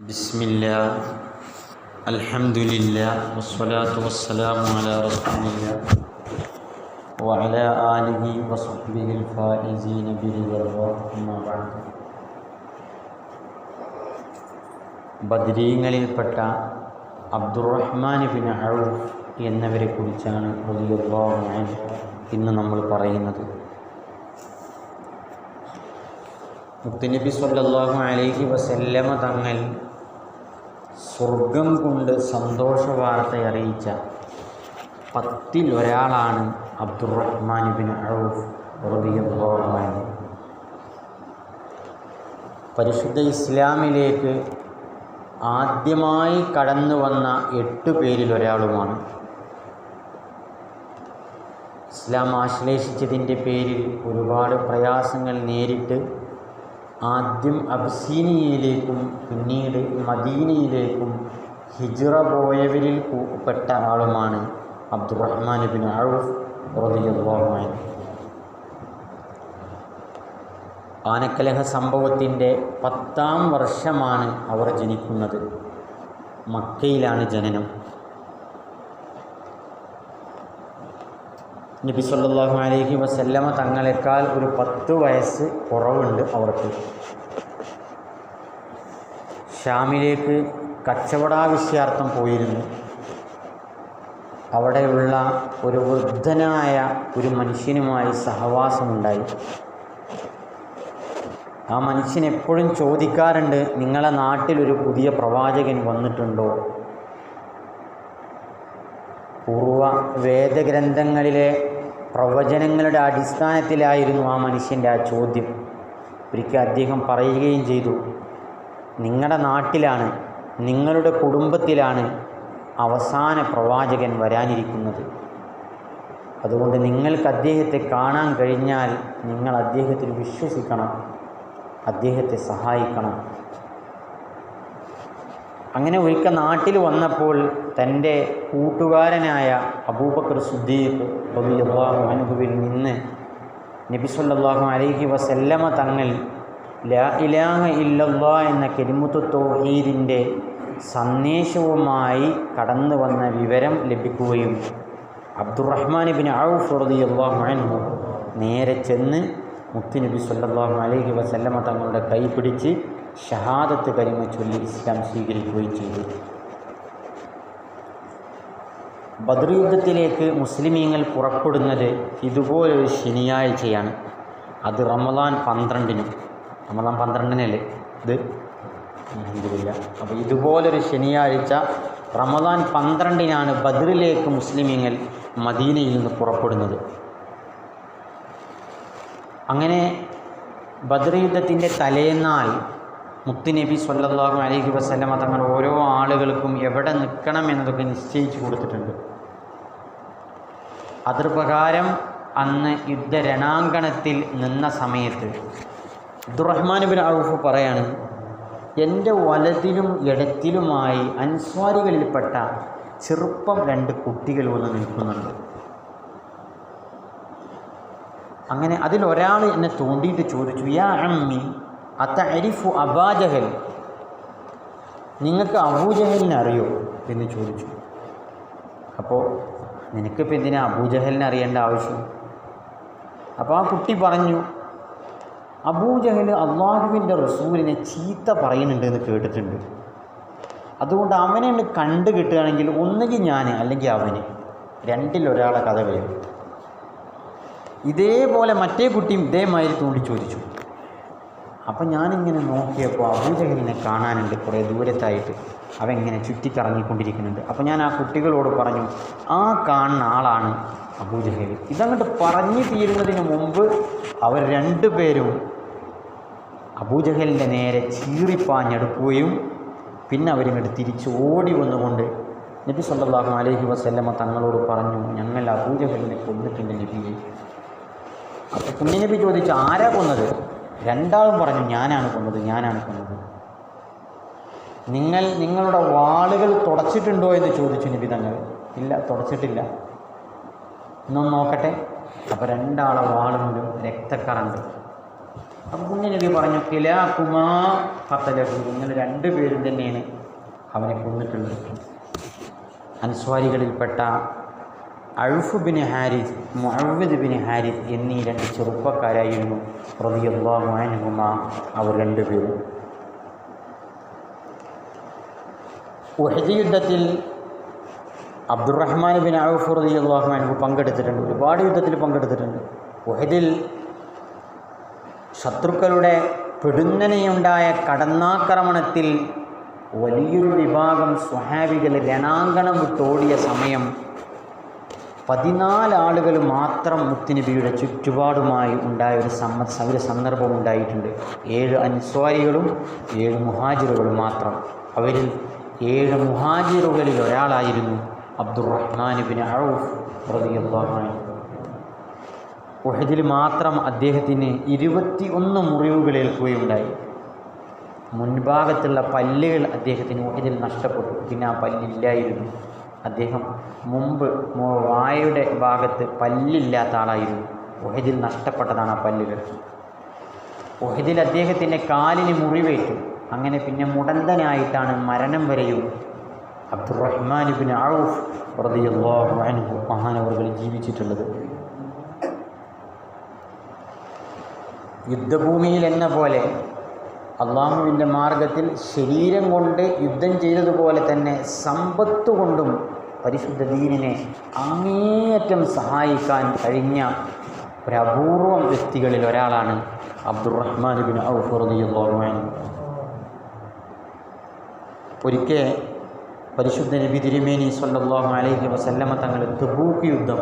بسم الله الحمد لله والصلاة والسلام على رسول الله وعلى آله وصحبه الفائزين برضا الله أما بعد ബദ്രീങ്ങളിൽപ്പെട്ട Abdulrahman bin ഔഫ് എന്നവരെ കുറിച്ചാണ് റളിയല്ലാഹു അൻഹു ഇന്ന് നമ്മൾ പറയുന്നത് മുത്തുനബി സല്ലല്ലാഹു അലൈഹി വസല്ലമ തങ്ങൾ സ്വർഗം കൊണ്ട് സന്തോഷ വാർത്ത അറിയിച്ച പത്തിൽ ഒരാളാണ് അബ്ദുറഹ്മാൻ ബിൻ ഔഫ് അൻഹു. പരിശുദ്ധ ഇസ്ലാമിലേക്ക് ആദ്യമായി കടന്നു വന്ന എട്ട് പേരിൽ ഒരാളുമാണ്. ഇസ്ലാം ആശ്ലേഷിച്ചതിന്റെ പേരിൽ ഒരുപാട് പ്രയാസങ്ങൾ നേരിട്ട് ആദ്യം അബ്സീനിയയിലേക്കും പിന്നീട് മദീനയിലേക്കും ഹിജ്റ പോയവരിൽ പെട്ട ആളുമാണ് അബ്ദുറഹ്മാൻ ബിൻ റളിയല്ലാഹു അൻഹു. ആനക്കലഹ സംഭവത്തിന്റെ പത്താം വർഷമാണ് അവർ ജനിക്കുന്നത്. മക്കയിലാണ് ജനനം. നബി സല്ലല്ലാഹു അലൈഹി വസല്ലമ തങ്ങളെക്കാൾ ഒരു പത്ത് വയസ്സ് കുറവുണ്ട് അവർക്ക്. ഷാമിലേക്ക് കച്ചവടാവശ്യാർത്ഥം പോയിരുന്നു. അവിടെയുള്ള ഒരു വൃദ്ധനായ ഒരു മനുഷ്യനുമായി സഹവാസമുണ്ടായി. ആ മനുഷ്യൻ എപ്പോഴും ചോദിക്കാറുണ്ട് നിങ്ങളെ നാട്ടിലൊരു പുതിയ പ്രവാചകൻ വന്നിട്ടുണ്ടോ? പൂർവ വേദഗ്രന്ഥങ്ങളിലെ പ്രവചനങ്ങളുടെ അടിസ്ഥാനത്തിലായിരുന്നു ആ മനുഷ്യന്റെ ആ ചോദ്യം. ഒരിക്കൽ അദ്ദേഹം പറയുകയും ചെയ്തു നിങ്ങളുടെ നാട്ടിലാണ് നിങ്ങളുടെ കുടുംബത്തിലാണ് അവസാന പ്രവാചകൻ വരാനിരിക്കുന്നത്. അതുകൊണ്ട് നിങ്ങൾക്ക് അദ്ദേഹത്തെ കാണാൻ കഴിഞ്ഞാൽ നിങ്ങൾ അദ്ദേഹത്തിൽ വിശ്വസിക്കണം അദ്ദേഹത്തെ സഹായിക്കണം. അങ്ങനെ ഒരിക്കൽ നാട്ടിൽ വന്നപ്പോൾ തന്റെ കൂട്ടുകാരനായ അബൂബക്കർ സുദ്ദീഖ് റളിയല്ലാഹു അൻഹുവിൽ നിന്ന് നബി സല്ലല്ലാഹു അലൈഹി വസല്ലമ തങ്ങൾ ലാ ഇലാഹ ഇല്ലല്ലാ എന്ന കെരുമുത്ത് തൗഹീദിന്റെ സന്ദേശവുമായി കടന്നു വന്ന വിവരം ലഭിക്കുകയും അബ്ദുറഹ്മാൻ ബിൻ ഔഫ് റളിയല്ലാഹു അൻഹു നേരെ ചെന്ന് മുത്തുനബി സല്ലല്ലാഹു അലൈഹി വസല്ലമ തങ്ങളുടെ കൈ പിടിച്ച് ഷഹാദത്ത് കരിമ ചൊല്ലി ഇസ്ലാം സ്വീകരിക്കുകയും ചെയ്തു. ബദർ യുദ്ധത്തിലേക്ക് മുസ്ലിമീങ്ങൾ പുറപ്പെടുന്നത് ഇതുപോലൊരു ശനിയാഴ്ചയാണ്. അത് റമദാൻ പന്ത്രണ്ടിനും. റമദാൻ പന്ത്രണ്ടിനല്ലേ ഇത്? അലഹമില്ല അപ്പോൾ ഇതുപോലൊരു ശനിയാഴ്ച റമദാൻ പന്ത്രണ്ടിനാണ് ബദറിലേക്ക് മുസ്ലിമീങ്ങൾ മദീനയിൽ നിന്ന് പുറപ്പെടുന്നത്. അങ്ങനെ ബദർ യുദ്ധത്തിന്റെ തലേന്നാൾ മുത്തുനബി സല്ലല്ലാഹു അലൈഹി വസല്ലമ തങ്ങൾ ഓരോ ആളുകൾക്കും എവിടെ നിൽക്കണം എന്നതൊക്കെ നിശ്ചയിച്ചു കൊടുത്തിട്ടുണ്ട്. അതിർപ്രകാരം അന്ന് യുദ്ധ രണാങ്കണത്തിൽ നിന്ന സമയത്ത് അബ്ദുറഹ്മാൻ ബിൻ ഔഫ് പറയാണ് എന്റെ വലതിലും ഇടത്തിലുമായി അൻസ്വാരികളിൽപ്പെട്ട ചെറുപ്പം രണ്ട് കുട്ടികൾ വന്ന് നിൽക്കുന്നുണ്ട്. അങ്ങനെ അതിലൊരാൾ എന്നെ തോണ്ടിയിട്ട് ചോദിച്ചു യാ അമ്മി അത്ത അരിഫു അബാജഹൽ. നിങ്ങൾക്ക് അബൂജഹലിനെ അറിയോ? എന്ന് ചോദിച്ചു. അപ്പോൾ നിനക്കിപ്പോൾ എന്തിനാ അബൂജഹലിനെ അറിയേണ്ട ആവശ്യം? അപ്പോൾ ആ കുട്ടി പറഞ്ഞു അബൂജഹൽ അള്ളാഹുവിന്റെ റസൂലിനെ ചീത്ത പറയുന്നുണ്ട് എന്ന് കേട്ടിട്ടുണ്ട്. അതുകൊണ്ട് അവനെ കണ്ടു കിട്ടുകയാണെങ്കിൽ ഒന്നുകിൽ ഞാൻ അല്ലെങ്കിൽ അവന് രണ്ടിലൊരാളെ കഥ വരും ഇതേപോലെ മറ്റേ കുട്ടിയും ഇതേമാതിരി തൂണ്ടി ചോദിച്ചു അപ്പം ഞാനിങ്ങനെ നോക്കിയപ്പോൾ അബൂജഹലിനെ കാണാനുണ്ട് കുറേ ദൂരത്തായിട്ട്. അവങ്ങനെ ചുറ്റിക്കറങ്ങിക്കൊണ്ടിരിക്കുന്നുണ്ട്. അപ്പോൾ ഞാൻ ആ കുട്ടികളോട് പറഞ്ഞു ആ കാണുന്ന ആളാണ് അബൂജഹൽ ഇതങ്ങോട്ട് പറഞ്ഞു തീരുന്നതിന് മുമ്പ് അവർ രണ്ടുപേരും അബൂജഹലിന്റെ നേരെ ചീറിപ്പാഞ്ഞെടുക്കുകയും പിന്നെ അവരിങ്ങോട്ട് തിരിച്ച് ഓടി വന്നുകൊണ്ട് നബി സല്ലല്ലാഹു അലൈഹി വസല്ലമ തങ്ങളോട് പറഞ്ഞു ഞങ്ങൾ അബൂജഹലിനെ കൊന്നിട്ടുണ്ട് നബിയെ. അപ്പോൾ കുഞ്ഞിനബി ചോദിച്ചു ആരാ കൊന്നത്? രണ്ടാളും പറഞ്ഞു ഞാനാണ് കൊന്നത് ഞാനാണ് കൊന്നത്. നിങ്ങൾ നിങ്ങളുടെ വാളുകൾ തുടച്ചിട്ടുണ്ടോ എന്ന് ചോദിച്ചു നബി തങ്ങൾ. ഇല്ല തുടച്ചിട്ടില്ല. ഇന്നൊന്ന് നോക്കട്ടെ. അപ്പോൾ രണ്ടാളെ വാളുകൊണ്ടും രക്തക്കറണ്ട്. അപ്പം കുഞ്ഞു നബി പറഞ്ഞു കിലാ കുമാ ഫത്തലഹു നിങ്ങൾ രണ്ടുപേരും തന്നെയാണ് അവനെ കൊന്നിട്ടുള്ളത്. അൻസ്വാരികളിൽപ്പെട്ട Auf bin Haris Muhammad bin Haris എന്നീ രണ്ട് ചെറുപ്പക്കാരായിരുന്നു റതിയല്ലാഹുമാനുഹുമ അവർ രണ്ടുപേരും. ഉഹദ് യുദ്ധത്തിൽ അബ്ദുറഹ്മാൻ ബിൻ ഔഫ് അൻഹു പങ്കെടുത്തിട്ടുണ്ട് ഒരുപാട് യുദ്ധത്തിൽ പങ്കെടുത്തിട്ടുണ്ട്. ഉഹദിൽ ശത്രുക്കളുടെ പെടുന്നനെയുണ്ടായ കടന്നാക്രമണത്തിൽ വലിയൊരു വിഭാഗം സ്വഹാബികൾ രണാങ്കണം വിട്ടോടിയ സമയം പതിനാല് ആളുകൾ മാത്രം മുത്തുനബിയുടെ ചുറ്റുപാടുമായി ഉണ്ടായ ഒരു സമ്മ ഒരു സന്ദർഭം ഉണ്ടായിട്ടുണ്ട്. ഏഴ് അൻസ്വാരികളും ഏഴ് മുഹാജിറുകളും മാത്രം. അവരിൽ ഏഴ് മുഹാജിറുകളിൽ ഒരാളായിരുന്നു അബ്ദുറഹ്മാൻ ബിൻ ഔഫ് റളിയല്ലാഹു അൻഹു. ഉഹദിൽ മാത്രം അദ്ദേഹത്തിന് ഇരുപത്തി ഒന്ന് മുറിവുകൾ ഏൽക്കുകയുണ്ടായി. മുൻഭാഗത്തുള്ള പല്ലുകൾ അദ്ദേഹത്തിന് ഉഹദിൽ നഷ്ടപ്പെട്ടു. പിന്നെ ആ പല്ലില്ലായിരുന്നു. അദ്ദേഹം മുമ്പ് വായുടെ ഭാഗത്ത് പല്ലില്ലാത്ത ആളായിരുന്നു. ഒഹദിൽ നഷ്ടപ്പെട്ടതാണ് ആ പല്ലുകൾ. ഒഹദിൽ അദ്ദേഹത്തിന്റെ കാലിന് മുറിവേറ്റു. അങ്ങനെ പിന്നെ മുടന്തനായിട്ടാണ് മരണം വരെയും അബ്ദുറഹ്മാൻ ബിൻ ഔഫ് റളിയല്ലാഹു അൻഹു ജീവിച്ചിട്ടുള്ളത്. യുദ്ധഭൂമിയിൽ എന്ന പോലെ അള്ളാഹുവിന്റെ മാർഗത്തിൽ ശരീരം കൊണ്ട് യുദ്ധം ചെയ്തതുപോലെ തന്നെ സമ്പത്ത് കൊണ്ടും പരിശുദ്ധ ദീനിനെ അങ്ങേയറ്റം സഹായിക്കാൻ കഴിഞ്ഞ ഒരു അപൂർവം വ്യക്തികളിൽ ഒരാളാണ് അബ്ദുറഹ്മാൻ ബിൻ ഔഫ് റളിയല്ലാഹു അൻഹു. ഒരിക്കൽ പരിശുദ്ധ നബി തിരുമേനി സല്ലല്ലാഹു അലൈഹി വസല്ലമ തങ്ങൾ തബൂക്ക് യുദ്ധം.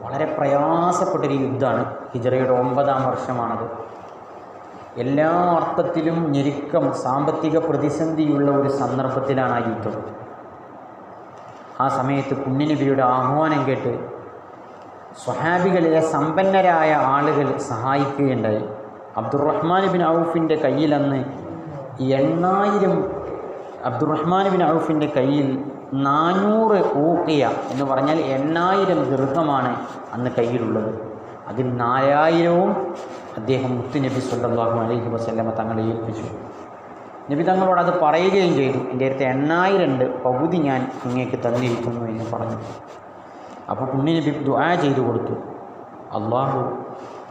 വളരെ പ്രയാസപ്പെട്ടൊരു യുദ്ധമാണ്. ഹിജറയുടെ ഒമ്പതാം വർഷമാണത്. എല്ലാ അർത്ഥത്തിലും ഞെരുക്കം സാമ്പത്തിക പ്രതിസന്ധിയുള്ള ഒരു സന്ദർഭത്തിലാണ് ആ യുദ്ധം. ആ സമയത്ത് പുണ്യനബിയുടെ ആഹ്വാനം കേട്ട് സ്വഹാബികളിലെ സമ്പന്നരായ ആളുകൾ സഹായിക്കുകയുണ്ടായി. അബ്ദുറഹ്മാൻ ബിൻ ഔഫിന്റെ കയ്യിൽ അന്ന് എണ്ണായിരം അബ്ദുറഹ്മാൻ ബിൻ ഔഫിന്റെ കയ്യിൽ നാനൂറ് ഊക്കിയ എന്ന് പറഞ്ഞാൽ എണ്ണായിരം ദീർഘമാണ് അന്ന് കയ്യിലുള്ളത്. അതിൽ നാലായിരവും അദ്ദേഹം മുത്തുനബി സ്വല്ലാഹു അലൈഹി വസല്ലമ തങ്ങളെ ഏൽപ്പിച്ചു. നബി തങ്ങളോട് അത് പറയുകയും ചെയ്തു. എന്റെ അടുത്ത് എണ്ണായിരം പകുതി ഞാൻ ഇങ്ങേക്ക് തന്നിരിക്കുന്നു എന്ന് പറഞ്ഞു. അപ്പോൾ പുണ്യനബി ദുആ ചെയ്തു കൊടുത്തു. അള്ളാഹു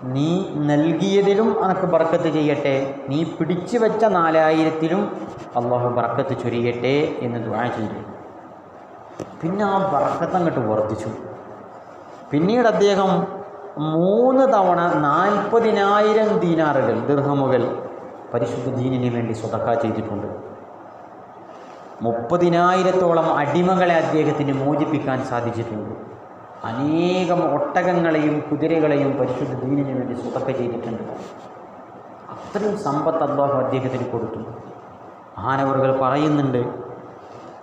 നീ നൽകിയതിലും അനക്ക് ബർക്കത്ത് ചെയ്യട്ടെ. നീ പിടിച്ചു വെച്ച നാലായിരത്തിലും അള്ളാഹു ബർക്കത്ത് ചൊരിയട്ടെ എന്ന് ദുആ ചെയ്തു. പിന്നെ ആ ബർക്കത്ത് അങ്ങോട്ട് വർദ്ധിച്ചു. പിന്നീട് അദ്ദേഹം മൂന്ന് തവണ നാൽപ്പതിനായിരം ദീനാറുകൾ ദീർഘമുകൾ പരിശുദ്ധ ദീനിന് വേണ്ടി സ്വതക്ക ചെയ്തിട്ടുണ്ട്. മുപ്പതിനായിരത്തോളം അടിമകളെ അദ്ദേഹത്തിന് മോചിപ്പിക്കാൻ സാധിച്ചിട്ടുണ്ട്. അനേകം ഒട്ടകങ്ങളെയും കുതിരകളെയും പരിശുദ്ധ ദീനിന് വേണ്ടി സ്വതക്ക ചെയ്തിട്ടുണ്ട്. അത്രയും സമ്പത്ത് അള്ളാഹു അദ്ദേഹത്തിന് കൊടുത്തു. മഹാനവറുകൾ പറയുന്നുണ്ട്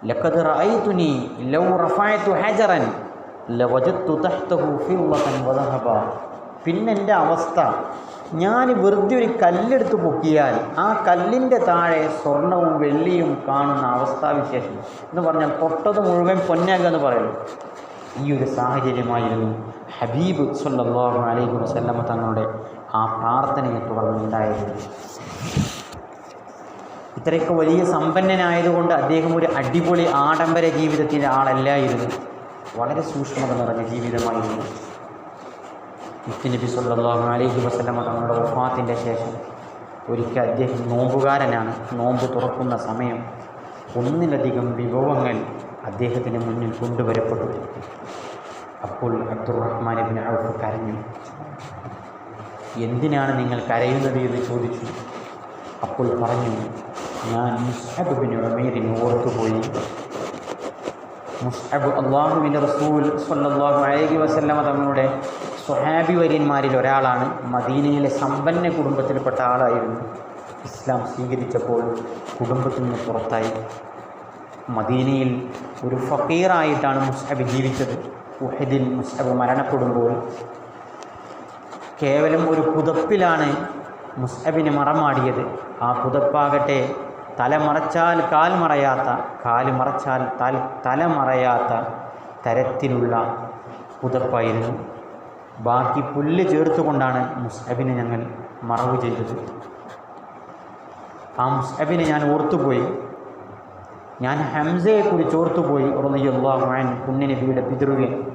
ലക്കത് റഅയ്തുനി ലൗ റഫഅതു ഹജറൻ ലവജത്തു തഹ്തഹു ഫിള്ളതൻ വദഹബ. പിന്നെന്റെ അവസ്ഥ ഞാൻ വെറുതെ ഒരു കല്ലെടുത്ത് പൊക്കിയാൽ ആ കല്ലിന്റെ താഴെ സ്വർണവും വെള്ളിയും കാണുന്ന അവസ്ഥാവിശേഷം എന്ന് പറഞ്ഞാൽ തൊട്ടത് മുഴുവൻ പൊന്നാകുക എന്ന് പറയുന്നു. ഈ ഒരു സാഹചര്യമായിരുന്നു ഹബീബ് സല്ലല്ലാഹു അലൈഹി വസല്ലമ തങ്ങളുടെ ആ പ്രാർത്ഥനയെ തുടർന്നുണ്ടായത് ഇത്രയൊക്കെ വലിയ സമ്പന്നനായതുകൊണ്ട് അദ്ദേഹം ഒരു അടിപൊളി ആഡംബര ജീവിതത്തിന്റെ ആളല്ലായിരുന്നു. വളരെ സൂക്ഷ്മത നിറഞ്ഞ ജീവിതമായിരുന്നു. മുത്തുനബി സല്ലല്ലാഹു അലൈഹി വസ്ലമ തങ്ങളുടെ വഫാത്തിന്റെ ശേഷം ഒരിക്കൽ അദ്ദേഹം നോമ്പുകാരനാണ്. നോമ്പ് തുറക്കുന്ന സമയം ഒന്നിലധികം വിഭവങ്ങൾ അദ്ദേഹത്തിന് മുന്നിൽ കൊണ്ടുവരപ്പെട്ടു അപ്പോൾ അബ്ദുറഹ്മാൻ ഇബിൻ ഔഫ് കരഞ്ഞു. എന്തിനാണ് നിങ്ങൾ കരയുന്നത്? എന്ന് ചോദിച്ചു. അപ്പോൾ പറഞ്ഞു ഞാൻ മുസ്ഹബ് ബിൻ ഓർത്തുപോയി. മുസ്ഹബ് അള്ളാഹുവിന്റെ റസൂൽ സല്ലല്ലാഹു അലൈഹി വസല്ലമ തങ്ങളുടെ സ്വഹാബി വര്യന്മാരിൽ ഒരാളാണ് മദീനയിലെ സമ്പന്ന കുടുംബത്തിൽപ്പെട്ട ആളായിരുന്നു. ഇസ്ലാം സ്വീകരിച്ചപ്പോൾ കുടുംബത്തിൽ നിന്ന് പുറത്തായി. മദീനയിൽ ഒരു ഫക്കീറായിട്ടാണ് മുസ്ഹബ് ജീവിച്ചത്. ഉഹദിൽ മുസ്ഹബ് മരണപ്പെടുമ്പോൾ കേവലം ഒരു പുതപ്പിലാണ് മുസ്ഹബിന് മറമാടിയത്. ആ പുതപ്പാകട്ടെ തല മറച്ചാൽ കാൽ മറയാത്ത കാൽ മറച്ചാൽ തൽ തല മറയാത്ത തരത്തിലുള്ള പുതപ്പായിരുന്നു ബാക്കി പുല്ല് ചേർത്തുകൊണ്ടാണ് മുസ്ഹബിനെ ഞങ്ങൾ മറവ് ചെയ്തത്. ആ മുസ്ഹബിനെ ഞാൻ ഓർത്തുപോയി. ഞാൻ ഹംസയെക്കുറിച്ച് ഓർത്തുപോയി ഉറന്നിയുള്ള കുഞ്ഞിനെ വീട് പിതൃവിൽ.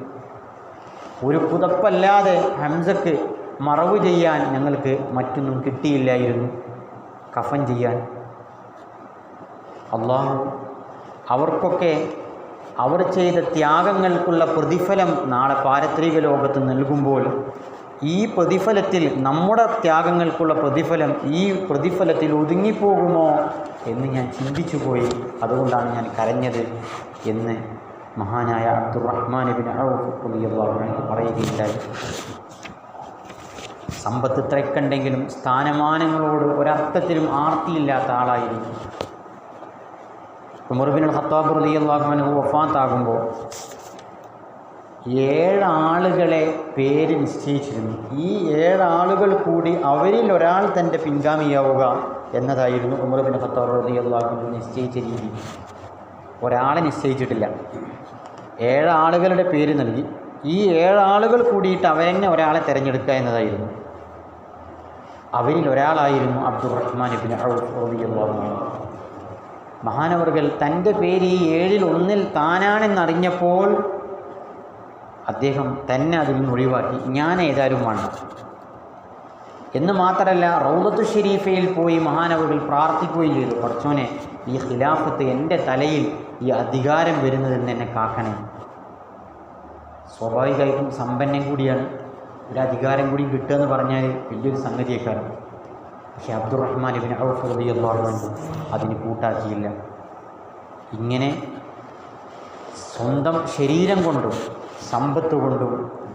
ഒരു പുതപ്പല്ലാതെ ഹംസക്ക് മറവ് ചെയ്യാൻ ഞങ്ങൾക്ക് മറ്റൊന്നും കിട്ടിയില്ലായിരുന്നു. കഫൻ ചെയ്യാൻ. അള്ളാഹു അവർക്കൊക്കെ അവർ ചെയ്ത ത്യാഗങ്ങൾക്കുള്ള പ്രതിഫലം നാളെ പാരത്രിക ലോകത്ത് നൽകുമ്പോൾ ഈ പ്രതിഫലത്തിൽ നമ്മുടെ ത്യാഗങ്ങൾക്കുള്ള പ്രതിഫലം ഈ പ്രതിഫലത്തിൽ ഒതുങ്ങിപ്പോകുമോ എന്ന് ഞാൻ ചിന്തിച്ചു പോയി അതുകൊണ്ടാണ് ഞാൻ കരഞ്ഞത് എന്ന് മഹാനായ അബ്ദുറഹ്മാൻ ബിൻ അൻഹു പറയുകയുണ്ടായി. സമ്പത്ത് ഇത്രയ്ക്കുണ്ടെങ്കിലും സ്ഥാനമാനങ്ങളോട് ഒരർത്ഥത്തിലും ആർത്തിയില്ലാത്ത ആളായിരുന്നു ഉമർബിൻ ഖത്താബ് റളിയല്ലാഹു അൻഹു വഫാത്താകുമ്പോൾ ഏഴാളുകളെ പേര് നിശ്ചയിച്ചിരുന്നു. ഈ ഏഴാളുകൾ കൂടി അവരിൽ ഒരാൾ തന്റെ പിൻഗാമിയാവുക എന്നതായിരുന്നു ഉമർബിൻ ഖത്താബ് റളിയല്ലാഹു അൻഹു നിശ്ചയിച്ച രീതി. ഒരാളെ നിശ്ചയിച്ചിട്ടില്ല. ഏഴാളുകളുടെ പേര് നൽകി. ഈ ഏഴാളുകൾ കൂടിയിട്ട് അവരെന്നെ ഒരാളെ തിരഞ്ഞെടുക്കുക എന്നതായിരുന്നു. അവരിൽ ഒരാളായിരുന്നു അബ്ദുറഹ്മാൻ ഇബിൻ ഔഫ് അൻഹു. മഹാനവർകൾ തന്റെ പേര് ഈ ഏഴിൽ ഒന്നിൽ താനാണെന്നറിഞ്ഞപ്പോൾ അദ്ദേഹം തന്നെ അതിൽ നിന്ന് ഒഴിവാക്കി. ഞാൻ ഏതായാലുമാണ് എന്ന് മാത്രമല്ല റൗദത്തു ഷെരീഫയിൽ പോയി മഹാനവകൾ പ്രാർത്ഥിക്കുകയും ചെയ്തു. കുറച്ചോനെ ഈ ഖിലാഫത്ത് എന്റെ തലയിൽ ഈ അധികാരം വരുന്നതിൽ നിന്ന് എന്നെ കാക്കണേ. സ്വാഭാവികമായിട്ടും സമ്പന്നം കൂടിയാണ്. ഒരു അധികാരം കൂടി കിട്ടുക എന്ന് പറഞ്ഞാൽ വലിയൊരു സംഗതിയേക്കാണ് പക്ഷേ അബ്ദുറഹ്മാൻ ഇബിൻ ഔഫ് റളിയല്ലാഹു അൻഹു അതിന് കൂട്ടാക്കിയില്ല. ഇങ്ങനെ സ്വന്തം ശരീരം കൊണ്ടും സമ്പത്ത് കൊണ്ടും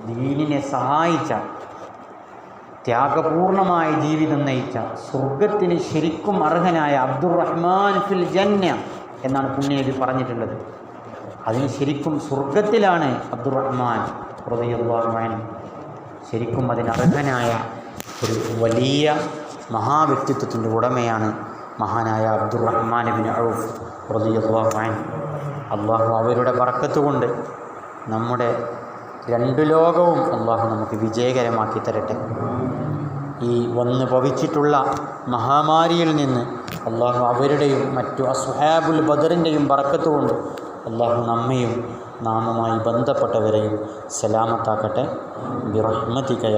ദീനിനെ സഹായിച്ച ത്യാഗപൂർണമായ ജീവിതം നയിച്ച സ്വർഗത്തിന് ശരിക്കും അർഹനായ അബ്ദുറഹ്മാൻ ഫിൽ ജന്ന എന്നാണ് പുണ്യനബി പറഞ്ഞിട്ടുള്ളത്. അതിന് ശരിക്കും സ്വർഗത്തിലാണ് അബ്ദുറഹ്മാൻ ഹൃദയ ശരിക്കും അതിനർഹനായ ഒരു വലിയ മഹാവ്യക്തിത്വത്തിന്റെ ഉടമയാണ് മഹാനായ അബ്ദുറഹ്മാൻ ബിൻ ഔഫ് റളിയല്ലാഹു അള്ളാഹ്മാൻ അള്ളാഹു അവരുടെ പറക്കത്തുകൊണ്ട് നമ്മുടെ രണ്ട് ലോകവും അള്ളാഹു നമുക്ക് വിജയകരമാക്കി തരട്ടെ. ഈ വന്ന് ഭവിച്ചിട്ടുള്ള മഹാമാരിയിൽ നിന്ന് അള്ളാഹു അവരുടെയും മറ്റു അസുഹാബുൽ ബദറിന്റെയും പറക്കത്തുകൊണ്ട് അള്ളാഹു നമ്മയും നാമുമായി ബന്ധപ്പെട്ടവരെയും സലാമത്താക്കട്ടെ. ബിറഹ്മതികയ